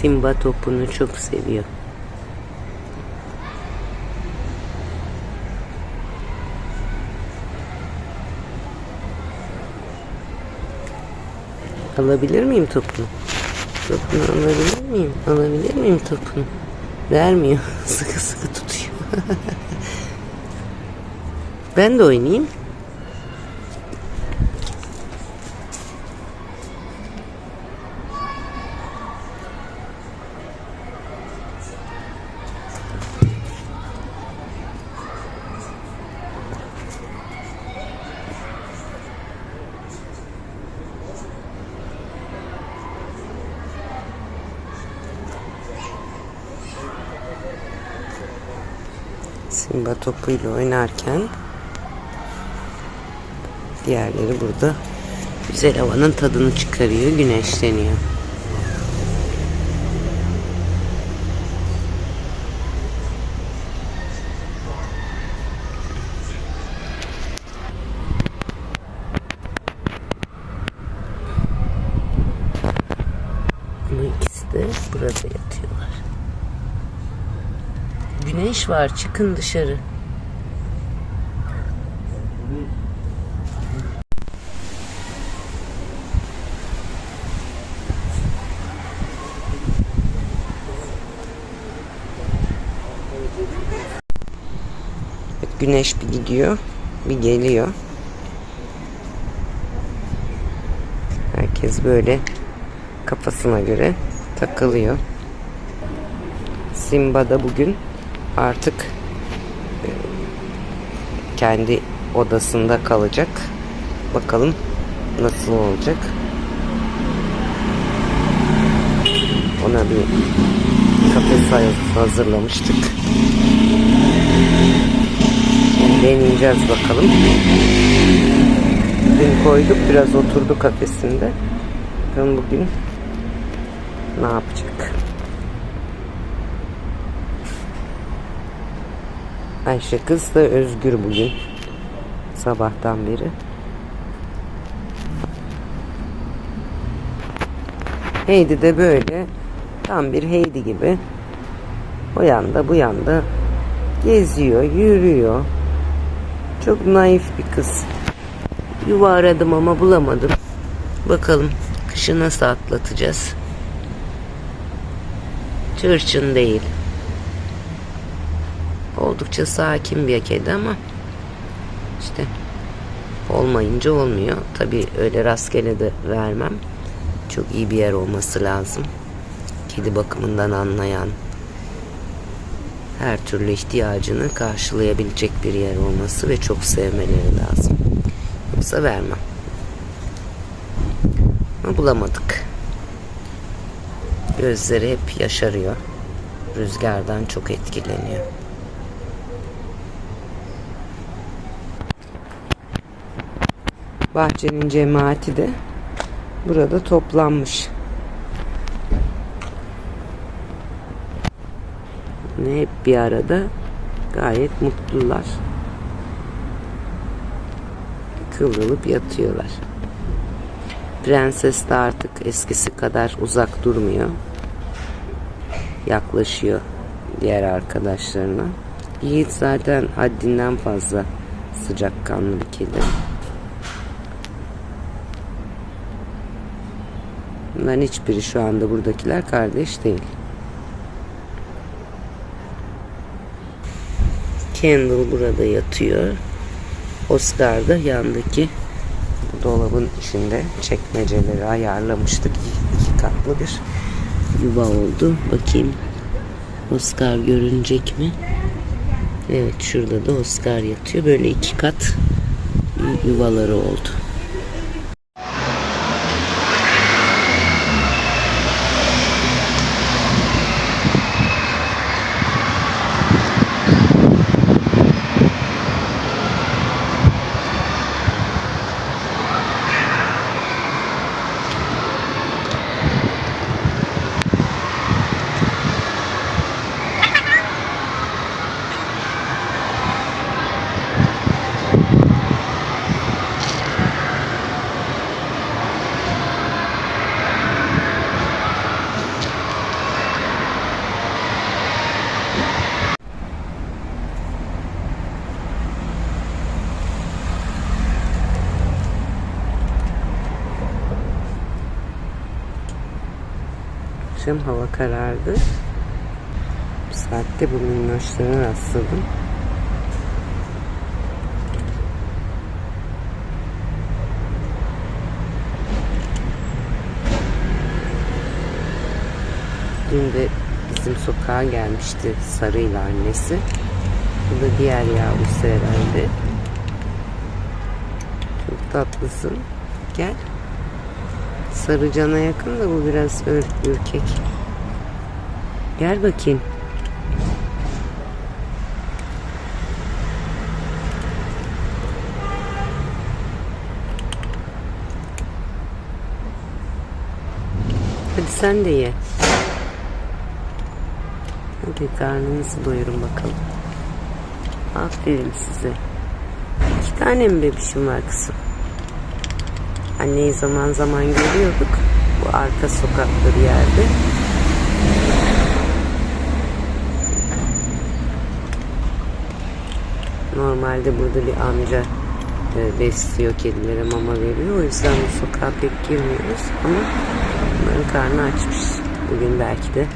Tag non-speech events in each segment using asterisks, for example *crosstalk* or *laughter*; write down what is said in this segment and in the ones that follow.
Simba topunu çok seviyor. Alabilir miyim topunu? Topunu alabilir miyim? Alabilir miyim topunu? Vermiyor. *laughs* sıkı sıkı tutuyor. *laughs* ben de oynayayım. Simba topuyla oynarken diğerleri burada güzel havanın tadını çıkarıyor, güneşleniyor. Bu ikisi de burada yatıyorlar. Güneş var çıkın dışarı. Evet, güneş bir gidiyor, bir geliyor. Herkes böyle kafasına göre takılıyor. Simba da bugün artık e, kendi odasında kalacak. Bakalım nasıl olacak. Ona bir kafes hazırlamıştık. Deneyeceğiz bakalım. Dün koyduk biraz oturdu kafesinde. Bugün ne yapacak? Ayşe kız da özgür bugün. Sabahtan beri. Heidi de böyle tam bir Heidi gibi o yanda bu yanda geziyor, yürüyor. Çok naif bir kız. Yuva aradım ama bulamadım. Bakalım kışı nasıl atlatacağız. Çırçın değil. Oldukça sakin bir kedi ama işte olmayınca olmuyor. Tabi öyle rastgele de vermem. Çok iyi bir yer olması lazım. Kedi bakımından anlayan, her türlü ihtiyacını karşılayabilecek bir yer olması ve çok sevmeleri lazım. Yoksa vermem. Ama bulamadık. Gözleri hep yaşarıyor. rüzgardan çok etkileniyor. Bahçenin cemaati de burada toplanmış. Ne hep bir arada gayet mutlular. Kıvrılıp yatıyorlar. Prenses de artık eskisi kadar uzak durmuyor. Yaklaşıyor diğer arkadaşlarına. Yiğit zaten haddinden fazla sıcakkanlı bir kedi. Bunların hiçbiri şu anda buradakiler kardeş değil. Kendall burada yatıyor. Oscar da yandaki dolabın içinde çekmeceleri ayarlamıştık. İki katlı bir yuva oldu. Bakayım Oscar görünecek mi? Evet şurada da Oscar yatıyor. Böyle iki kat yuvaları oldu. Akşam hava karardı. Bu saatte bu minnoşlara rastladım. Dün de bizim sokağa gelmişti Sarı'yla annesi. Bu da diğer yavrusu herhalde. Çok tatlısın. Gel. Sarıcana yakın da bu biraz ür- ürkek. Gel bakayım. Hadi sen de ye. Hadi karnınızı doyurun bakalım. Aferin size. İki tane mi bebişim var kızım? Anneyi zaman zaman görüyorduk. Bu arka sokakta bir yerde. Normalde burada bir amca e, besliyor kedilere mama veriyor. O yüzden bu sokağa pek girmiyoruz ama bunların karnı açmış. Bugün belki de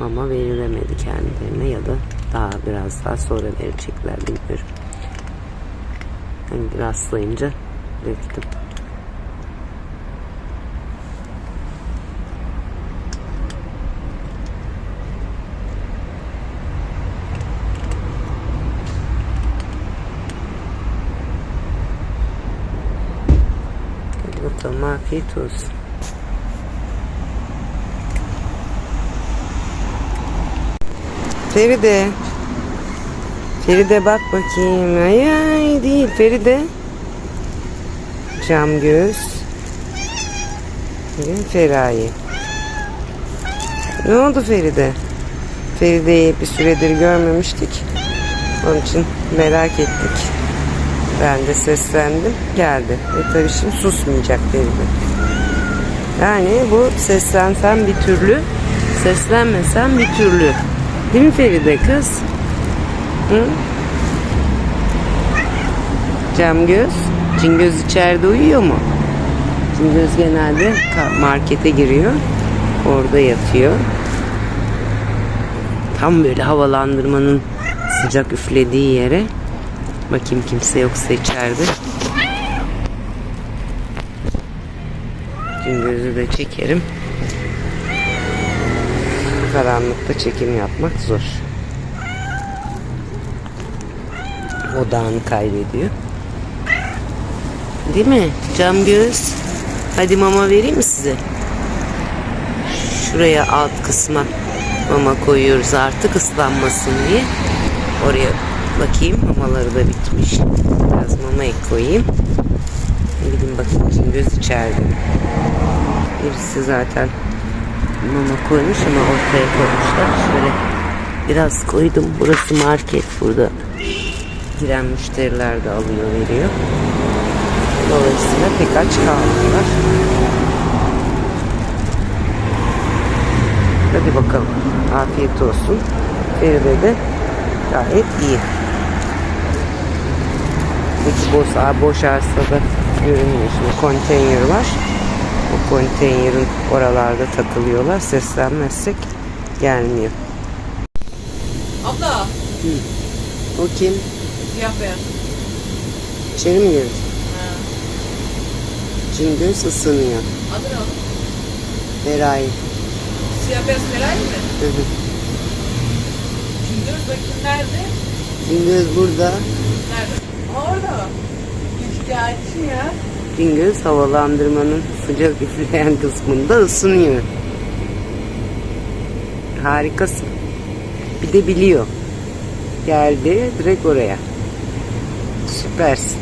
mama verilemedi kendilerine ya da daha biraz daha sonra verecekler bilmiyorum. Hani rastlayınca döktüm. Bakalım afiyet olsun. Feride. Feride bak bakayım. Ay ay değil Feride. Cam göz. Bugün Feraye. Ne oldu Feride? Feride'yi bir süredir görmemiştik. Onun için merak ettik. Ben de seslendim. Geldi. E tabii şimdi susmayacak Feride. Yani bu seslensen bir türlü, seslenmesen bir türlü. Değil mi Feride kız? Hı? Cam göz. Cingöz içeride uyuyor mu? Cingöz genelde markete giriyor. Orada yatıyor. Tam böyle havalandırmanın sıcak üflediği yere. Bakayım kimse yoksa içeride. Cingözü de çekerim. Karanlıkta çekim yapmak zor. Odağını kaybediyor. Değil mi? Cam göz. Hadi mama vereyim mi size? Şuraya alt kısma. Mama koyuyoruz artık ıslanmasın diye. Oraya bakayım mamaları da bitmiş. Biraz mama ek koyayım. Gidin bakın Cingöz içeride. Birisi zaten mama koymuş ama ortaya koymuşlar. Şöyle biraz koydum. Burası market burada. Giren müşteriler de alıyor veriyor. Dolayısıyla pek aç kalmıyorlar. Hadi bakalım. Afiyet olsun. Feride de gayet iyi. Peki boş, boş arsada görünüyor. Şimdi konteyner var. O konteynerin oralarda takılıyorlar. Seslenmezsek gelmiyor. Abla, O kim? siyah beyaz. İçeri mi girdi? Ha. Cingöz ısınıyor. Adı ne onun? Siyah beyaz Feray mı? Hı hı. Gündüz bakayım nerede? Cingöz burada. Nerede? Aa, orada. Şikayetçi ya. Cingöz havalandırmanın sıcak üfleyen kısmında ısınıyor. Harikasın. Bir de biliyor. Geldi direkt oraya. Süpersin.